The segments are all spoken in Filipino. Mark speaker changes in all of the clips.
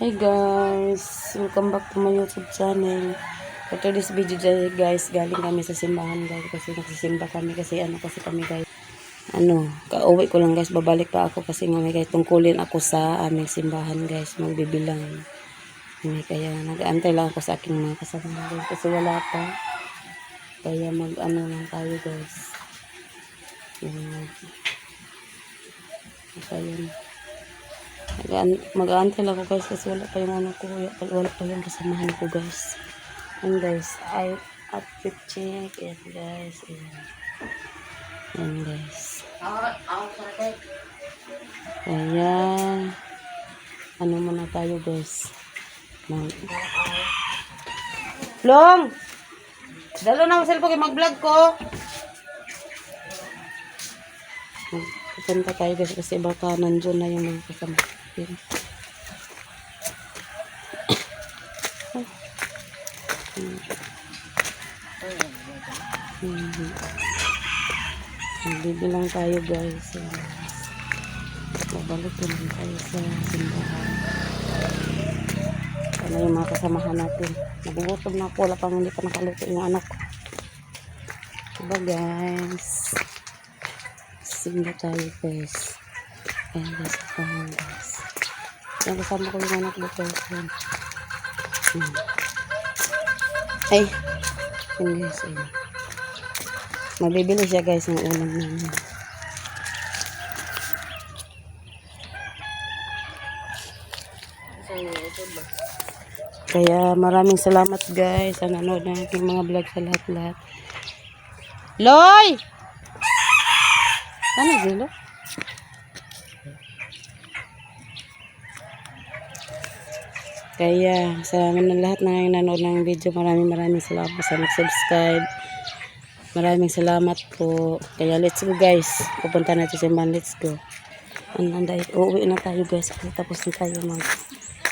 Speaker 1: Hey guys, welcome back to my YouTube channel. For today's video dyan, guys, galing kami sa simbahan guys kasi nagsisimba kami kasi ano kasi kami guys. Ano, kauwi ko lang guys, babalik pa ako kasi nga kahit tungkulin ako sa aming simbahan guys, magbibilang. May kaya nag-aantay lang ako sa aking mga kasama guys kasi wala pa. Kaya mag ano lang tayo guys. Yung, kaya Mag- mag-aantay lang ako guys kasi wala pa yung ano ko, wala pa, yung kasamahan ko guys. And guys, I outfit check, yan guys, yan. Yan guys. Kaya, ano muna tayo guys. Mag Long! Dalo na ang cellphone mag-vlog ko. Magpunta tayo guys kasi baka nandun na yung mga kasama. natin. Mhm. Magbibilang tayo guys. Yes. Babalik ko lang tayo sa simbahan. Ano yung mga kasamahan natin. Nagugutom na po. Wala pang hindi pa nakaluto yung anak ko. Diba guys? Simba tayo guys. Ayan guys. Ayan guys. Ayan kasama ko yung anak ko guys. Ayan. Hmm. Ay. Ayan guys. Ayan. Mabibili siya guys ng ulam namin. Kaya maraming salamat guys sa nanood ng aking mga vlog sa lahat-lahat. Loy! Ano dilo? Kaya sa amin ng lahat na nanood ng video, maraming maraming salamat sa nag-subscribe. Maraming salamat po. Kaya let's go guys. Pupunta na sa simbahan. Let's go. Ano dahil uuwi na tayo guys. Tapos na tayo mag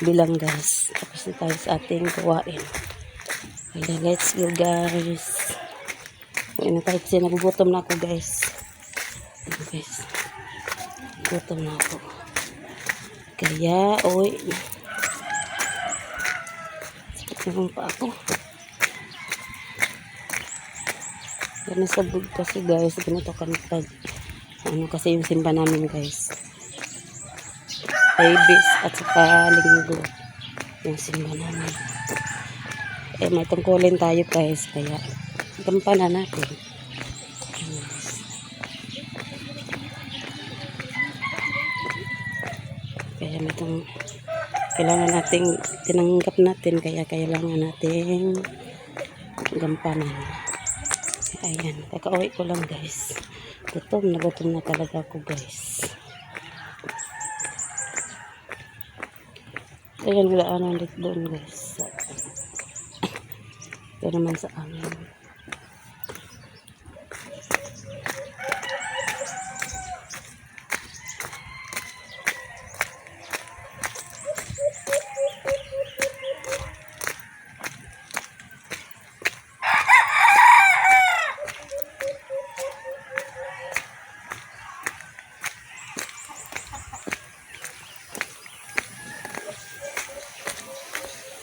Speaker 1: bilang guys. Tapos na tayo sa ating gawain. Kaya let's go guys. Uwi na tayo kasi nagugutom na ako guys. Guys. Gutom na ako. Kaya na. Sakit naman pa ako. Yan sa bug kasi guys, ganito kami pag ano kasi yung simba namin guys. Ibis at saka linggo yung simba namin. Eh may tungkulin tayo guys kaya gampanan natin. Tung kailangan nating tinanggap natin kaya kailangan nating gampanan. Ayan, kakauwi ko lang guys. Gutom na gutom na talaga ako guys. Ayan, wala anong doon guys. Ito naman sa amin.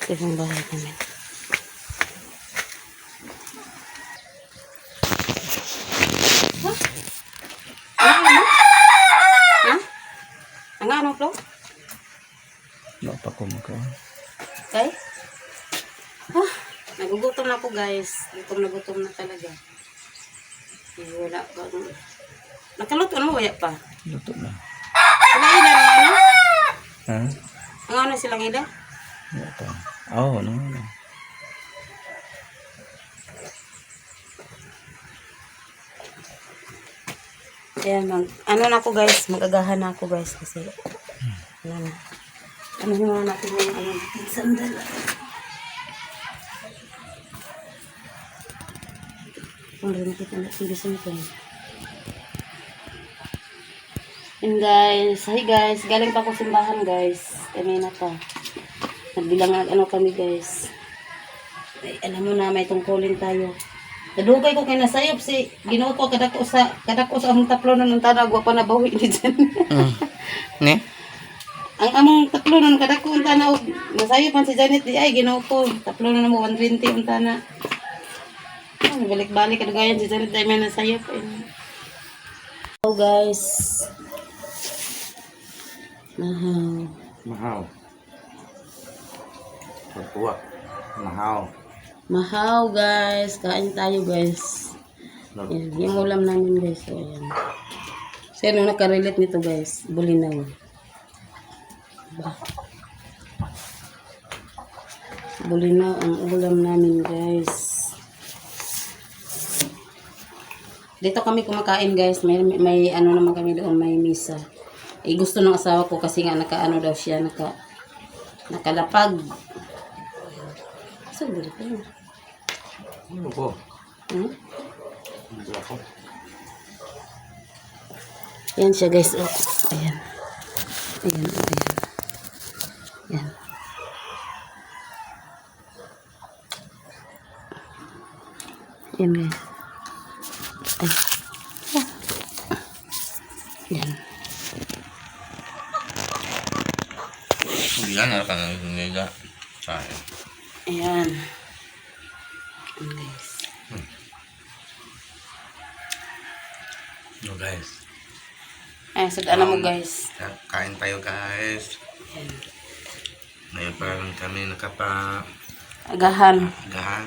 Speaker 1: Ito yung bahay namin. Ha? Ha? Ang ano, Flo?
Speaker 2: Wala pa ko makaw.
Speaker 1: Okay? Ah, nagugutom na ako guys. Gutom na gutom na talaga. Eh, wala pa. Nakaluto na wala pa.
Speaker 2: Luto na.
Speaker 1: Sila ila ano?
Speaker 2: Ha?
Speaker 1: Ang ano silang ila?
Speaker 2: Oo, oh, no, no.
Speaker 1: Kaya mag, ano na ako guys, magagahan na ako guys kasi ano na. Ano yung natin yung ano, sandal. Kung rin nakita natin gusto nito. And guys, hi guys, galing pa ako simbahan guys. Kanina pa. Nagbilang ano kami guys. Ay, alam mo na, may tungkulin tayo. Nadugay ko kay nasayop si Ginoo ko kadako sa kadako sa among taplo ng tanag wa pa nabawi ni dyan.
Speaker 2: Mm. Ne?
Speaker 1: Ang among tatlo nun kadako unta na og masayo pan si Janet di ay ginoo ko. Tatlo na mo 120 unta na. Ah, balik-balik kadagayan si Janet ay may nasayo pa. Hello guys. Mahaw.
Speaker 2: Mahaw. Pagkuha. Mahaw.
Speaker 1: Mahaw guys. Kain tayo guys. Yan, yung ulam namin guys. So, ayan. So, ano nakarelate nito guys? Bulinaw. Ba? Bulinaw ang ulam namin guys. Dito kami kumakain guys. May, may ano naman kami doon. May misa. Eh, gusto ng asawa ko kasi nga naka ano daw siya. Naka, nakalapag. Saan dito?
Speaker 2: Ano po?
Speaker 1: Hmm?
Speaker 2: Ano ako?
Speaker 1: Ayan siya guys. Oh. Ayan. Ayan. Ayan. Ayan. Ayan guys. Ay. Ah. Ayan.
Speaker 2: Yan, ano ka nang nila.
Speaker 1: Ayan. Ayan guys.
Speaker 2: No guys.
Speaker 1: Ayan, sadaan mo guys.
Speaker 2: Kain tayo guys.
Speaker 1: Ayan.
Speaker 2: Ngayon pa lang kami nakapagahan.
Speaker 1: Agahan.